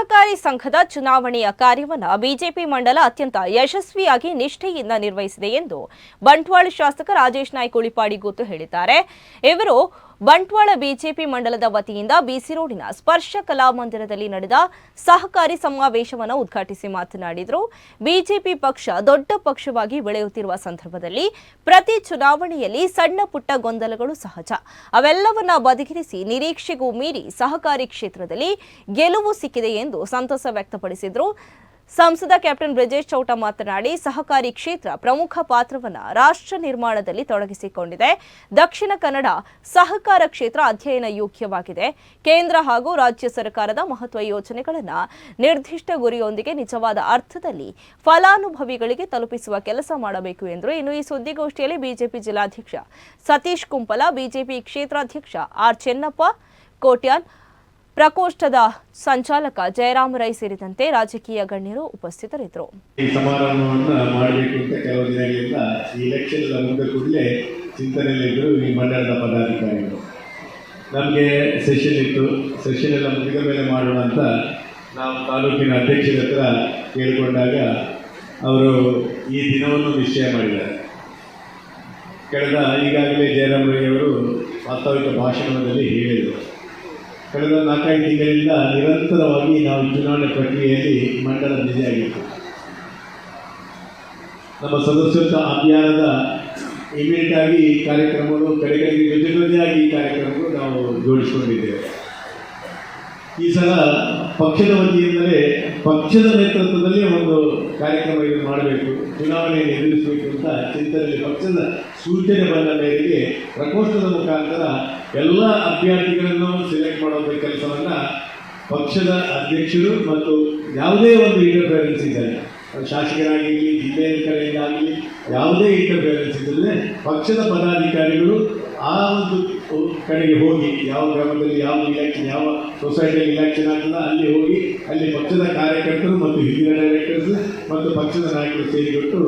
ಸಹಕಾರಿ ಸಂಘದ ಚುನಾವಣೆಯ ಕಾರ್ಯವನ್ನು ಬಿಜೆಪಿ ಮಂಡಲ ಅತ್ಯಂತ ಯಶಸ್ವಿಯಾಗಿ ನಿಷ್ಠೆಯಿಂದ ನಿರ್ವಹಿಸಿದೆ ಎಂದು ಬಂಟ್ವಾಳ ಶಾಸಕ ರಾಜೇಶ್ ನಾಯ್ಕ ಉಳಿಪಾಡಿ ಗೊತ್ತು ಹೇಳಿದ್ದಾರೆ. ಇವರು ಬಂಟ್ವಾಳ ಬಿಜೆಪಿ ಮಂಡಲದ ವತಿಯಿಂದ ಬಿಸಿ ರೋಡಿನ ಸ್ಪರ್ಶ ಕಲಾಮಂದಿರದಲ್ಲಿ ನಡೆದ ಸಹಕಾರಿ ಸಮಾವೇಶವನ್ನು ಉದ್ಘಾಟಿಸಿ ಮಾತನಾಡಿದರು. ಬಿಜೆಪಿ ಪಕ್ಷ ದೊಡ್ಡ ಪಕ್ಷವಾಗಿ ಬೆಳೆಯುತ್ತಿರುವ ಸಂದರ್ಭದಲ್ಲಿ ಪ್ರತಿ ಚುನಾವಣೆಯಲ್ಲಿ ಸಣ್ಣ ಪುಟ್ಟ ಗೊಂದಲಗಳು ಸಹಜ. ಅವೆಲ್ಲವನ್ನ ಬದಿಗಿರಿಸಿ ನಿರೀಕ್ಷೆಗೂ ಮೀರಿ ಸಹಕಾರಿ ಕ್ಷೇತ್ರದಲ್ಲಿ ಗೆಲುವು ಸಿಕ್ಕಿದೆ ಎಂದು ಸಂತಸ ವ್ಯಕ್ತಪಡಿಸಿದರು. ಸಂಸದ ಕ್ಯಾಪ್ಟನ್ ಬ್ರಿಜೇಶ್ ಚೌಟ ಮಾತನಾಡಿ, ಸಹಕಾರಿ ಕ್ಷೇತ್ರ ಪ್ರಮುಖ ಪಾತ್ರವನ್ನ ರಾಷ್ಟ್ರ ನಿರ್ಮಾಣದಲ್ಲಿ ತೊಡಗಿಸಿಕೊಂಡಿದೆ. ದಕ್ಷಿಣ ಕನ್ನಡ ಸಹಕಾರ ಕ್ಷೇತ್ರ ಅಧ್ಯಯನ ಯೋಗ್ಯವಾಗಿದೆ. ಕೇಂದ್ರ ಹಾಗೂ ರಾಜ್ಯ ಸರ್ಕಾರದ ಮಹತ್ವ ಯೋಜನೆಗಳನ್ನು ನಿರ್ದಿಷ್ಟ ಗುರಿಯೊಂದಿಗೆ ನಿಜವಾದ ಅರ್ಥದಲ್ಲಿ ಫಲಾನುಭವಿಗಳಿಗೆ ತಲುಪಿಸುವ ಕೆಲಸ ಮಾಡಬೇಕು ಎಂದರು. ಇನ್ನು ಈ ಸುದ್ದಿಗೋಷ್ಠಿಯಲ್ಲಿ ಬಿಜೆಪಿ ಜಿಲ್ಲಾಧ್ಯಕ್ಷ ಸತೀಶ್ ಕುಂಪಲ, ಬಿಜೆಪಿ ಕ್ಷೇತ್ರಾಧ್ಯಕ್ಷ ಆರ್ ಚೆನ್ನಪ್ಪ, ಕೋಟ್ಯಾನ್ ಪ್ರಕೋಷ್ಠದ ಸಂಚಾಲಕ ಜಯರಾಮ್ ರೈ ಸೇರಿದಂತೆ ರಾಜಕೀಯ ಗಣ್ಯರು ಉಪಸ್ಥಿತರಿದ್ದರು. ಈ ಸಮಾರಂಭವನ್ನು ಮಾಡಬೇಕು ಅಂತ ಕೆಲವು ದಿನಗಳಿಂದ ಎಲೆಕ್ಷನ್ ಮುಗಿದ ಕೂಡಲೇ ಚಿಂತನೆಯಲ್ಲಿದ್ದರು ಈ ಮಂಡಳದ ಪದಾಧಿಕಾರಿಗಳು. ನಮಗೆ ಸೆಷನ್ ಇತ್ತು. ಸೆಷನ್ ಎಲ್ಲ ಮುಗಿದ ಮೇಲೆ ಮಾಡೋಣ ಅಂತ ನಾವು ತಾಲೂಕಿನ ಅಧ್ಯಕ್ಷರ ಹತ್ರ ಕೇಳಿಕೊಂಡಾಗ ಅವರು ಈ ದಿನವನ್ನು ನಿಶ್ಚಯ ಮಾಡಿದ್ದಾರೆ. ಕಳೆದ ಈಗಾಗಲೇ ಜಯರಾಮ್ ರೈ ಅವರು ವಾಸ್ತವಿಕ ಭಾಷಣದಲ್ಲಿ ಹೇಳಿದರು. ಕಳೆದ ನಾಲ್ಕೈದು ತಿಂಗಳಿಂದ ನಿರಂತರವಾಗಿ ನಾವು ಚುನಾವಣೆ ಪ್ರಕ್ರಿಯೆಯಲ್ಲಿ ಮಂಡಲ ಬ್ಯುಸಿಯಾಗಿತ್ತು ನಮ್ಮ ಸದಸ್ಯತ್ವ ಅಭಿಯಾನದ ಇಮಿಡಿಯೇಟ್ ಆಗಿ ಕಾರ್ಯಕ್ರಮಗಳು, ಕಡೆಗಳಿಗೆ ಜೊತೆ ಜೊತೆಯಾಗಿ ಈ ಕಾರ್ಯಕ್ರಮಗಳು ನಾವು ಜೋಡಿಸಿಕೊಂಡಿದ್ದೇವೆ. ಈ ಸಲ ಪಕ್ಷದ ವತಿಯಿಂದಲೇ ಪಕ್ಷದ ನೇತೃತ್ವದಲ್ಲಿ ಒಂದು ಕಾರ್ಯಕ್ರಮ ಇದು ಮಾಡಬೇಕು ಚುನಾವಣೆಯನ್ನು ಎದುರಿಸಬೇಕು ಅಂತ ಚಿಂತನೆಯಲ್ಲಿ ಪಕ್ಷದ ಸೂಚನೆ ಬಂದ ಮೇರೆಗೆ ಪ್ರಕೋಷ್ಠದ ಮುಖಾಂತರ ಎಲ್ಲ ಅಭ್ಯರ್ಥಿಗಳನ್ನು ಸೆಲೆಕ್ಟ್ ಮಾಡುವಂಥ ಕೆಲಸವನ್ನು ಪಕ್ಷದ ಅಧ್ಯಕ್ಷರು ಮತ್ತು ಯಾವುದೇ ಒಂದು ಇಂಟರ್ಫಿಯರೆನ್ಸ್ ಇದ್ದಾರೆ ಶಾಸಕರಾಗಿರಲಿ ಜಿಲ್ಲೆಯ ಕಡೆಯಿಂದ ಆಗಲಿ ಯಾವುದೇ ಇಂಟರ್ಫಿಯರೆನ್ಸ್ ಇದ್ದರೆ ಪಕ್ಷದ ಪದಾಧಿಕಾರಿಗಳು ಆ ಒಂದು ಕಡೆಗೆ ಹೋಗಿ ಯಾವ ಗ್ರಾಮದಲ್ಲಿ ಯಾವ ಇಲಾಖೆ, ಯಾವ ಸೊಸೈಟಿಯಲ್ಲಿ ಇಲಾಖೆ ಆಗ್ತದ ಅಲ್ಲಿ ಹೋಗಿ ಅಲ್ಲಿ ಪಕ್ಷದ ಕಾರ್ಯಕರ್ತರು ಮತ್ತು ಹಿರಿಯ ಡೈರೆಕ್ಟರ್ಸ್ ಮತ್ತು ಪಕ್ಷದ ನಾಯಕರು ಸೇರಿಕೊಟ್ಟು